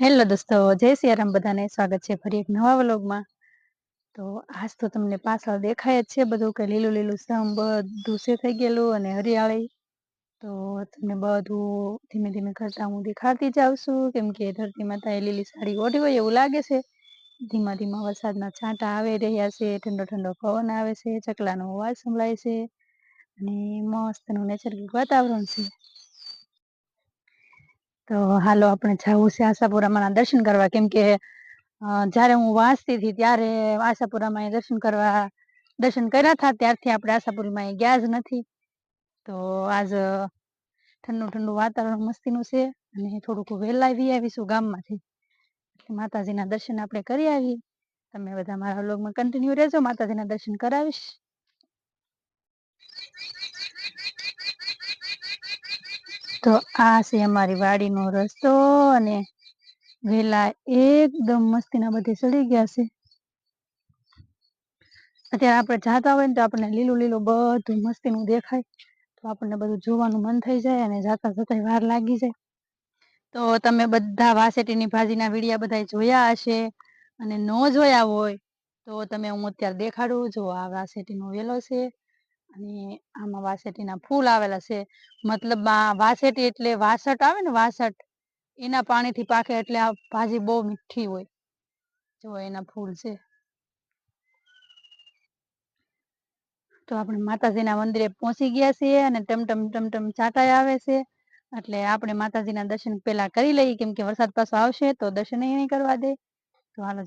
Hello દોસ્તો, જય સિયારામ બધાને. સ્વાગત છે ફરી એક નવા વ્લોગમાં. તો આજ તો તમને પાછળ દેખાય જ છે બધું કે લીલું લીલું સમ બધું છે થઈ ગયેલું અને હરિયાળી. તો તમને બધું ધીમે ધીમે કરતા હું દેખાડતી જાઉં છું. કેમ કે ધરતી માતાએ લીલી સાડી ઓઢી હોય એવું લાગે છે. ધીમા ધીમા વરસાદના છાંટા આવી રહ્યા છે, ઠંડો ઠંડો પવન આવે છે, ચકલાનો અવાજ સંભળાય છે અને મસ્તનું નૈસર્ગિક વાતાવરણ છે. તો હાલો આપણે જવું છે આશાપુરામાં દર્શન કરવા. કેમ કે જ્યારે હું વાંચતી હતી ત્યારે આશાપુરામાં દર્શન કરવા, દર્શન કર્યા હતા. ત્યારથી આપણે આશાપુરીમાં ગયા જ નથી. તો આજ ઠંડુ ઠંડુ વાતાવરણ મસ્તીનું છે અને થોડુંક વહેલા આવી આવીશું ગામમાંથી. માતાજીના દર્શન આપણે કરી આવીએ. તમે બધા મારા વ્લોગમાં કન્ટિન્યુ રહેજો. માતાજીના દર્શન કરાવીશ. તો આ છે અમારી વાડીનો રસ્તો અને વેલા એકદમ મસ્તીના બધે ચડી ગયા છે. અત્યારે આપણે જાતા હોય ને તો આપણને લીલું લીલું બધું મસ્તીનું દેખાય. તો આપણને બધું જોવાનું મન થઈ જાય અને જાતા જતા વાર લાગી જાય. તો તમે બધા વાસેટીની ભાજીના વિડીયા બધા જોયા હશે અને ન જોયા હોય તો તમે હું અત્યારે દેખાડું. જો આ વાસેટીનો વેલો છે. અને આમાં વાસેટીના ફૂલ આવેલા છે. મતલબ વાસેટી એટલે વાસટ આવે ને વાસટ, એના પાણીથી પાકે એટલે આ ભાજી બહુ મીઠી હોય. જો એના ફૂલ છે. તો આપણે માતાજીના મંદિરે પહોંચી ગયા છીએ અને ટમટમ ટમટમ ચાટાઈ આવે છે. એટલે આપણે માતાજીના દર્શન પેલા કરી લઈએ, કેમ કે વરસાદ પાછો આવશે તો દર્શન નહીં કરવા દે તો હાલો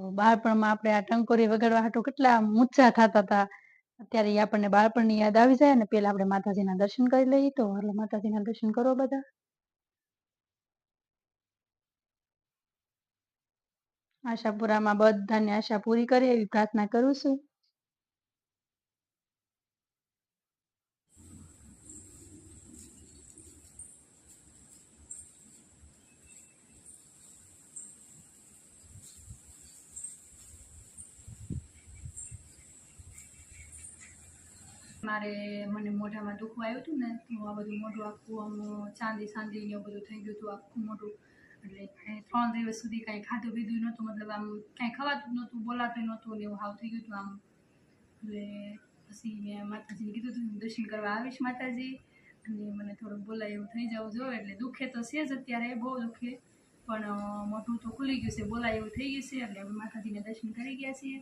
તો બાળપણમાં આપણે આ ટંકોરી વગાડવા હાટું કેટલા ઊંચા થતા હતા. અત્યારે આપણને બાળપણની યાદ આવી જાય અને પેલા આપણે માતાજીના દર્શન કરી લઈએ તો એટલે માતાજીના દર્શન કરો બધા. આશાપુરામાં બધાની આશા પૂરી કરે, એવી પ્રાર્થના કરું છું. મારે મને મોઢામાં દુખવા આવ્યું હતું ને, તો આ બધું મોઢું આખું આમ ચાંદી ચાંદી ને એવું બધું થઈ ગયું હતું, આખું મોઢું. એટલે ત્રણ દિવસ સુધી કાંઈ ખાધું પીધું નહોતું, મતલબ આમ કાંઈ ખવાતું નહોતું, બોલાતું નહોતું ને એવું હાવ થઈ ગયું હતું આમ. એટલે પછી મેં માતાજીને કીધું હતું, દર્શન કરવા આવીશ માતાજી. અને મને થોડું બોલાય એવું થઈ જવું જોઈએ એટલે દુખે તો છે જ અત્યારે, બહુ દુખે. પણ મોઢું તો ખુલી ગયું છે, બોલાય એવું થઈ ગયું છે, એટલે માતાજીને દર્શન કરી ગયા છીએ.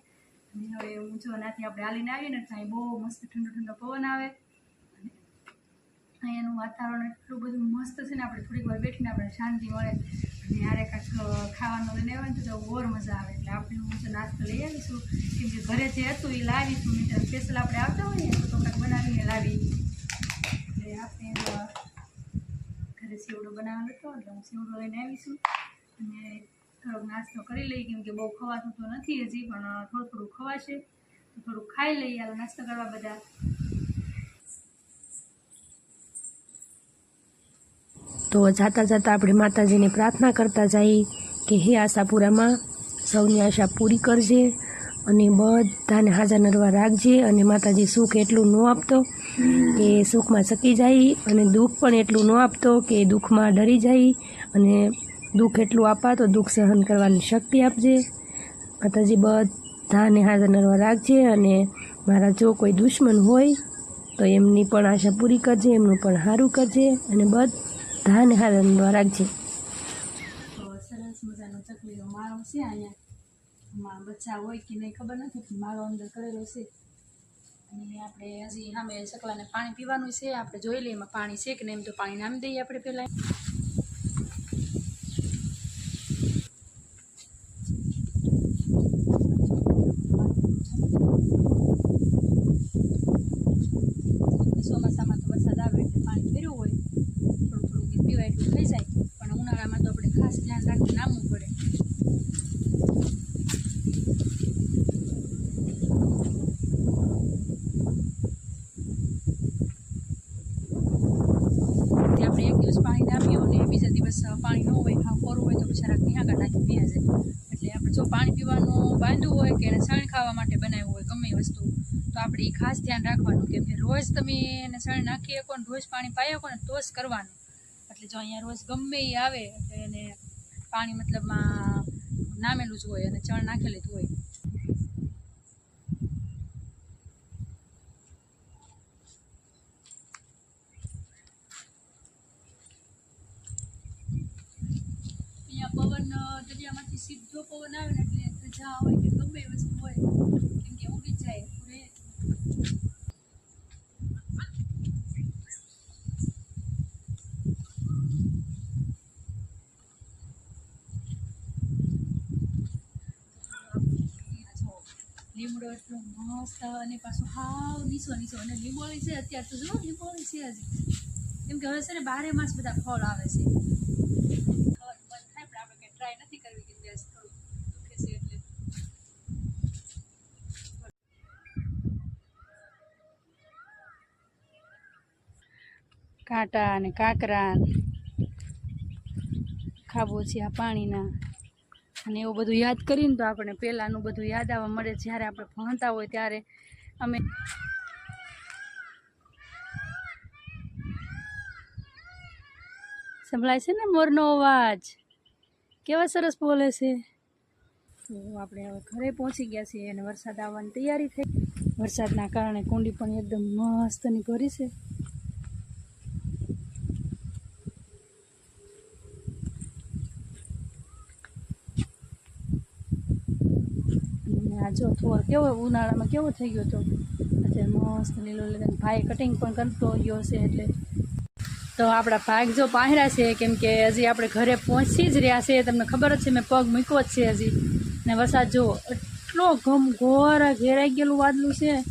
હવે ઊંચો નાથી આપણે હાલીને આવીએ ને ત્યાં બહુ મસ્ત ઠંડો ઠંડો પવન આવે. અહીંયાનું વાતાવરણ એટલું બધું મસ્ત છે ને આપણે થોડીક વાર બેઠીને આપણે શાંતિ મળે. અને યારે કાંઈક ખાવાનું લઈને આવે ને તો ઓર મજા આવે. એટલે આપણે તો નાસ્તો લઈ આવીશું કેમ કે ઘરે જે હતું એ લાવીશું નહીં સ્પેશિયલ આપણે આવતા હોઈએ ને તો કાંઈક બનાવીને લાવી. એટલે આપણે ઘરે સેવડો બનાવવાનો હતો એટલે હું સેવડો લઈને આવીશું અને નાસ્તો કરી લઈએ, કેમ કે બહુ ખવાતું તો નથી હજી, પણ થોડું થોડું ખવાશે. તો થોડું ખાઈ લઈએ, હાલ, નાસ્તો કરવા બધા. તો જાતા જાતા આપણે માતાજીને પ્રાર્થના કરતા જઈએ કે હે આશાપુરામાં, સૌની આશા પૂરી કરજે અને બધાને હાજર નરવા રાખજે અને માતાજી સુખ એટલું ન આપતો કે સુખમાં સકી જાય અને દુઃખ પણ એટલું ન આપતો કે દુઃખમાં ડરી જાય અને દુઃખ એટલું આપા તો દુઃખ સહન કરવાની શક્તિ આપજે. માતાજી બધાને હાજર નરવા રાખજે અને મારા જો કોઈ દુશ્મન હોય તો એમની પણ આશા પૂરી કરજે, એમનું પણ સારું કરજે અને બધાને હાજર નરવા રાખજે. સરસ મજાનો ચકલીનો માળો છે અહીંયા. એમાં બચ્ચા હોય કે નહીં ખબર નથી, પણ માળો અંદર કરેલો છે. અને આપણે હજી સામે ચકલાને પાણી પીવાનું છે. આપણે જોઈ લઈએ એમાં પાણી છે કે નહીં, એમ તો પાણી નામી દઈએ આપણે પહેલાં ચોમાસામાં તો વરસાદ આવે એટલે પાણી ભર્યું હોય થોડું થોડું કે પીવાય એટલું થઈ જાય. પણ ઉનાળામાં તો આપણે ખાસ ધ્યાન રાખીને નામવું પડે. આપણે એક દિવસ પાણી નાખ્યું અને બીજા દિવસ પાણી ન હોય, હા, કોરું હોય તો બિચારા નિહાગા નાખી પીયા જાય. એટલે આપણે જો પાણી પીવાનું બાંધવું હોય કે એને છાણ ખાવા માટે બનાવ્યું હોય, ગમે વસ્તુ, તો આપણે ખાસ ધ્યાન રાખવાનું. કે રોજ તમે એને ચણ નાખી શકો ને રોજ પાણી પાઈ શકો ને તો જ કરવાનું. એટલે જો અહીંયા રોજ ગમે એ આવે એટલે એને પાણી મતલબમાં નામેલું જ હોય અને ચણ નાખેલું જ હોય. પવન દરિયામાંથી સીધો પવન આવે ને એટલે ધજા હોય કે ગમે વસ્તુ હોય કેમ કે ઉડી જ જાય ઉડે લીમડો એટલો મસ્ત અને પાછો હાવ નીચો નીચો અને લીંબોળી છે અત્યારે તો જો લીંબોળી છે હજી. કેમ કે હવે છે ને બારે માસ બધા ફળ આવે છે. ટ્રાય નથી કરવી કે દુખે છે કાંટા અને કાંકરા. ખાબોચિયા પાણીના. અને એવું બધું યાદ કરીને તો આપણે પહેલાંનું બધું યાદ આવવા મળે. જ્યારે આપણે ભણતા હોય ત્યારે અમે સંભળાય છે ને મોરનો અવાજ? કેવા સરસ બોલે છે? તો આપણે હવે ઘરે પહોંચી ગયા છીએ અને વરસાદ આવવાની તૈયારી થઈ. વરસાદના કારણે કુંડી પણ એકદમ મસ્તની ભરી છે અને આ જો થોર કેવો ઉનાળામાં કેવો થઈ ગયો હતો અત્યારે મસ્ત લીલો લીલો ભાઈ કટિંગ પણ કરતો ગયો છે એટલે. તો આપણા ભાગ જો પાહરા છે, કેમ કે હજી આપણે ઘરે પહોંચી જ રહ્યા છે. તમને ખબર જ છે, મેં પગ મૂક્યો જ છે હજી. ને વરસાદ જો એટલો ઘમ ઘોર ઘેરાઈ ગયેલું વાદળું છે.